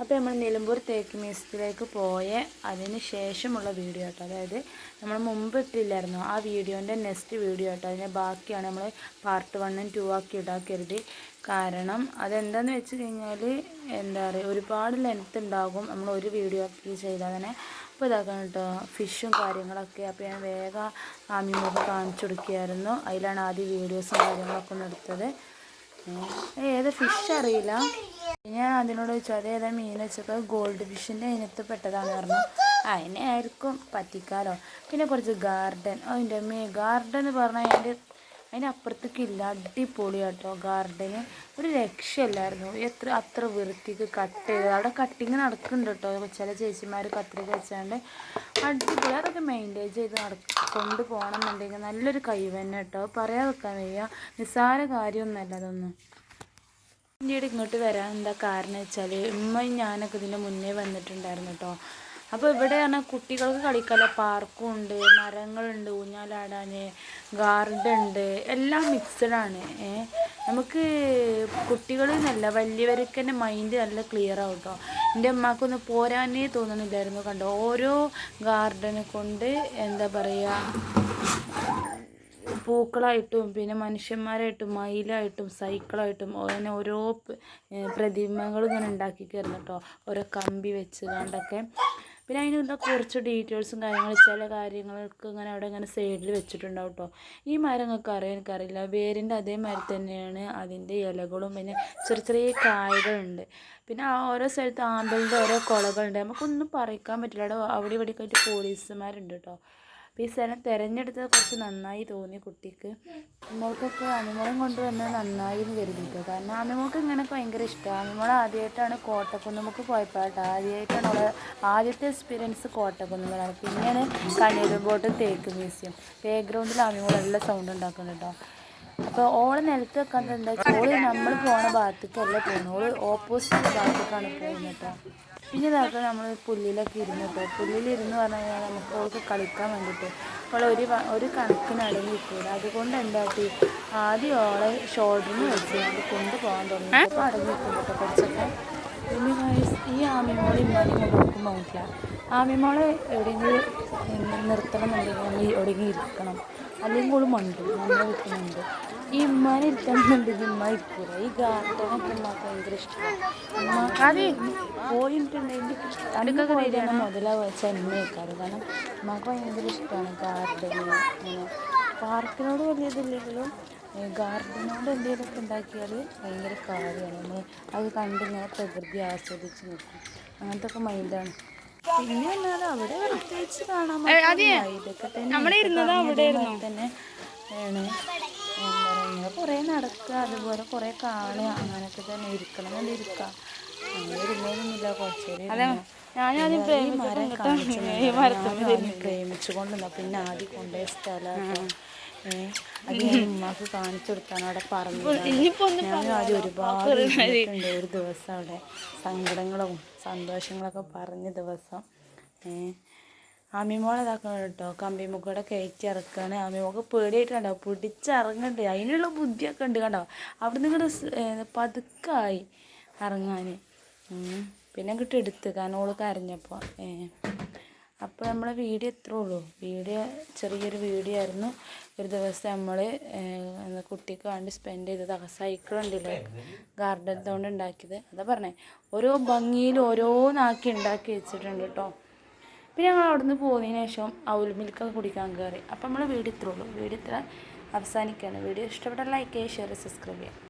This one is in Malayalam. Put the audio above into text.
അപ്പോൾ നമ്മൾ നിലമ്പൂർ തേക്ക് മ്യൂസിയത്തിലേക്ക് പോയ അതിന് ശേഷമുള്ള വീഡിയോ കേട്ടോ. അതായത് നമ്മൾ മുമ്പ് ഇട്ടില്ലായിരുന്നു ആ വീഡിയോന്റെ നെക്സ്റ്റ് വീഡിയോ കേട്ടോ. അതിന്റെ ബാക്കിയാണ് നമ്മൾ പാർട്ട് വണ്ണും ടു ആക്കി ഇടാക്കരുത്. കാരണം അതെന്താന്ന് വെച്ച് കഴിഞ്ഞാൽ എന്താ പറയുക ഒരുപാട് ലെങ്ത് ഉണ്ടാകും നമ്മൾ ഒരു വീഡിയോ ആക്കി ചെയ്താൽ തന്നെ. അപ്പോൾ ഇതാക്കണം കേട്ടോ ഫിഷും കാര്യങ്ങളൊക്കെ. അപ്പോൾ ഞാൻ വേഗം ആമിമൊക്കെ കാണിച്ചു കൊടുക്കുകയായിരുന്നു. അതിലാണ് ആദ്യം വീഡിയോസും കാര്യങ്ങളൊക്കെ ഒന്ന് എടുത്തത്. ഏത് ഫിഷ് അറിയില്ല? ഞാൻ അതിനോട് ചോദിച്ചു അത് ഏതാ മീൻ വെച്ചപ്പോൾ ഗോൾഡ് ഫിഷിന്റെ അതിനകത്ത് പെട്ടതാണ് പറഞ്ഞു. അതിനെ ആയിരിക്കും പറ്റിക്കാലോ. പിന്നെ കുറച്ച് ഗാർഡൻ അതിന്റെ മേ ഗാർഡൻ എന്ന് പറഞ്ഞാൽ അതിന്റെ അതിന്റെ അപ്പുറത്തേക്കില്ല അടിപൊളി കേട്ടോ ഗാർഡന് ഒരു രക്ഷയില്ലായിരുന്നു. എത്ര അത്ര വൃത്തിക്ക് കട്ട് ചെയ്തത്. അവിടെ കട്ടിങ് നടക്കുന്നുണ്ട് കേട്ടോ. ചില ചേച്ചിമാർ കത്രിക വെച്ചാണ്ട്. അടിപൊളി. അതൊക്കെ മെയിന്റെയിൻ ചെയ്ത് നടക്കൊണ്ട് കൊണ്ടുപോകണം എന്നുണ്ടെങ്കിൽ നല്ലൊരു കഴിവ് കേട്ടോ. പറയാതെ വെക്കാൻ വയ്യ. നിസ്സാര കാര്യമൊന്നുമല്ല അതൊന്നും. പിന്നീട് ഇങ്ങോട്ട് വരാൻ എന്താ കാരണം വെച്ചാൽ ഉമ്മയും ഞാനൊക്കെ ഇതിന്റെ മുന്നേ വന്നിട്ടുണ്ടായിരുന്നു കേട്ടോ അപ്പോൾ ഇവിടെ പറഞ്ഞാൽ കുട്ടികൾക്ക് കളിക്കാനുള്ള പാർക്കും ഉണ്ട് മരങ്ങളുണ്ട് ഊഞ്ഞാലാടാൻ ഗാർഡൻ ഉണ്ട് എല്ലാം മിക്സഡാണ് നമുക്ക് കുട്ടികൾ എന്നല്ല വലിയവർക്ക് തന്നെ മൈൻഡ് നല്ല ക്ലിയർ ആവും കേട്ടോ എന്റെ അമ്മക്കൊന്ന് പോരാനേ തോന്നുന്നില്ലായിരുന്നു കണ്ടോ. ഓരോ ഗാർഡനെ കൊണ്ട് എന്താ പറയുക പൂക്കളായിട്ടും പിന്നെ മനുഷ്യന്മാരായിട്ടും മയിലായിട്ടും സൈക്കിളായിട്ടും അങ്ങനെ ഓരോ പ്രതിമകൾ ഇങ്ങനെ ഉണ്ടാക്കിക്കായിരുന്നു കേട്ടോ ഓരോ കമ്പി വെച്ച് കണ്ടൊക്കെ. പിന്നെ അതിനുള്ള കുറച്ച് ഡീറ്റെയിൽസും കാര്യങ്ങളും ചില കാര്യങ്ങൾക്ക് ഇങ്ങനെ അവിടെ ഇങ്ങനെ സൈഡിൽ വെച്ചിട്ടുണ്ടാവും കേട്ടോ ഈ മരങ്ങൾക്ക് അറിയാൻ എനിക്കറിയില്ല. വേരിന്റെ അതേമാതിരി തന്നെയാണ് അതിന്റെ ഇലകളും പിന്നെ ചെറിയ ചെറിയ കായകളുണ്ട്. പിന്നെ ആ ഓരോ സ്ഥലത്ത് ആമ്പലിന്റെ ഓരോ കുളകളുണ്ട്. നമുക്കൊന്നും പറിക്കാൻ പറ്റില്ല. അവിടെ അവിടെ ഇവിടെ ആയിട്ട് പോലീസുമാരുണ്ട് കേട്ടോ അപ്പോൾ ഈ സ്ഥലം തിരഞ്ഞെടുത്തത് കുറച്ച് നന്നായി തോന്നി കുട്ടിക്ക്. അമ്മോൾക്കൊക്കെ അമ്മോളം കൊണ്ടുവന്നത് നന്നായി എന്ന് കരുതിയിട്ട് കാരണം അമ്മോൾക്ക് ഇങ്ങനെ ഭയങ്കര ഇഷ്ടമാണ് അമ്മോൾ ആദ്യമായിട്ടാണ് കോട്ടക്കുന്നുമുക്ക് പോയപ്പോൾ കേട്ടോ. ആദ്യമായിട്ടാണ് അവളെ ആദ്യത്തെ എക്സ്പീരിയൻസ് കോട്ടക്കുന്നുകളാണ് പിന്നെയാണ് കണ്ണീരുമ്പോട്ട് തേക്ക് മ്യൂസിയം. ബാക്ക്ഗ്രൗണ്ടിൽ ഗ്രൗണ്ടിൽ അമ്മോൾ നല്ല സൗണ്ട് ഉണ്ടാക്കുന്നുണ്ട് കേട്ടോ. അപ്പോൾ ഓളെ നിലത്ത് വെക്കാൻ എന്താ വെച്ചാൽ ഓൾ നമ്മൾ പോണ ഭാഗത്തേക്കല്ല പോകുന്നത് ഓൾ ഓപ്പോസിറ്റ് ഭാഗത്തേക്കാണ് പോകുന്നത് കേട്ടോ. പിന്നെ ഇതാക്കുക നമ്മൾ പുല്ലിലൊക്കെ ഇരുന്നു കേട്ടോ. പുല്ലിലിരുന്ന് പറഞ്ഞു കഴിഞ്ഞാൽ നമുക്ക് അവൾക്ക് കളിക്കാൻ വേണ്ടിയിട്ട് അവൾ ഒരു ഒരു കണക്കിന് അടങ്ങി നിൽക്കില്ല അതുകൊണ്ട് എന്താക്കി ആദ്യം ഓളെ ഷോൾഡറിന് വെച്ച് അത് കൊണ്ടുപോകാൻ തുടങ്ങി. അപ്പോൾ അടങ്ങി നിൽക്കും കേട്ടോ കുറച്ചൊക്കെ പിന്നെ ഈ ആമിമോളെ ഇമ്മാനി കൊണ്ടുപോകും നോക്കില്ല ആമിമോളെ എവിടെയെങ്കിലും നിർത്തണം എന്നുണ്ടെങ്കിൽ എവിടെയെങ്കിലും ഇരിക്കണം. അല്ലെങ്കിൽ ഓൾ മണ്ട് നമ്മളെ വെക്കുന്നുണ്ട് ഈ ഉമ്മാനെ ഇരിക്കണമെന്നുണ്ടെങ്കിൽ ഉമ്മ ഇരിക്കൂല. ഈ ഗാർഡനൊക്കെ ഉമ്മക്ക് ഭയങ്കര ഇഷ്ടമാണ് പോയിട്ടുണ്ടെങ്കിൽ മുതലാ വെച്ചാൽ എണ്ണ കാരണം ഉമ്മക്ക് ഭയങ്കര ഇഷ്ടമാണ് ഗാർഡന്. അങ്ങനെ പാർക്കിനോട് വലിയതില്ലെങ്കിലും ഗാർഡനോട് എന്തെങ്കിലുമൊക്കെ ഉണ്ടാക്കിയാൽ ഭയങ്കര കാര്യമാണ്. നമ്മൾ അത് കണ്ടിങ്ങനെ പ്രകൃതി ആസ്വദിച്ച് നിൽക്കും അങ്ങനത്തെ ഒക്കെ മൈൻഡാണ് പിന്നെ എന്നാൽ അവിടെ പ്രത്യേകിച്ച് കാണാൻ ഇതൊക്കെ തന്നെ ആണ്. കുറേ നടക്കുക അതുപോലെ കുറേ കാണുക അങ്ങനെയൊക്കെ തന്നെ ഇരിക്കണം നല്ല ഇരിക്കുക അങ്ങനെ ഇരുന്നൊന്നുമില്ല കുറച്ചേരം പിന്നെ ആദ്യം കൊണ്ടുപോയ സ്ഥലം അത് ഉമ്മാക്ക് കാണിച്ചു കൊടുത്താണ് അവിടെ പറഞ്ഞു ഞാൻ ആദ്യം ഒരുപാട് ഒരു ദിവസം അവിടെ സങ്കടങ്ങളും സന്തോഷങ്ങളൊക്കെ പറഞ്ഞ ദിവസം. ആമിമോളെ ഇതാക്കണം കേട്ടോ കമ്പിമുക്കോടെ കയറ്റി ഇറക്കാണ് ആമിമോക്ക് പേടിയായിട്ടുണ്ടോ. പിടിച്ചിറങ്ങണ്ട്. അതിനുള്ള ബുദ്ധിയൊക്കെ ഉണ്ട് കണ്ടോ. അവിടെ നിന്ന് ഇങ്ങോട്ട് പതുക്കായി ഇറങ്ങാൻ പിന്നെ കിട്ടി എടുത്ത്. കാരണം ഓൾ കരഞ്ഞപ്പോൾ അപ്പോൾ നമ്മളെ വീഡിയോ എത്ര ഉള്ളൂ. വീഡിയോ ചെറിയൊരു വീഡിയോ ആയിരുന്നു. ഒരു ദിവസം നമ്മൾ കുട്ടിക്ക് വേണ്ടി സ്പെൻഡ് ചെയ്തത് സൈക്കിൾ ഉണ്ടല്ലോ ഗാർഡൻ കൊണ്ട് ഉണ്ടാക്കിയത്. അതാ പറഞ്ഞേ ഓരോ ഭംഗിയിൽ ഓരോന്നാക്കി ഉണ്ടാക്കി വെച്ചിട്ടുണ്ട് കേട്ടോ പിന്നെ ഞങ്ങൾ അവിടെ നിന്ന് പോകുന്നതിന് ശേഷം ഔൽ മിൽക്കൊക്കെ കുടിക്കാൻ കയറി അപ്പോൾ നമ്മൾ വീഡിയോ ഇത്രേ ഉള്ളൂ. വീഡിയോ ഇത്ര അവസാനിക്കുകയാണ് വീഡിയോ ഇഷ്ടപ്പെട്ട ലൈക്ക് ചെയ്യുക ഷെയർ സബ്സ്ക്രൈബ് ചെയ്യുക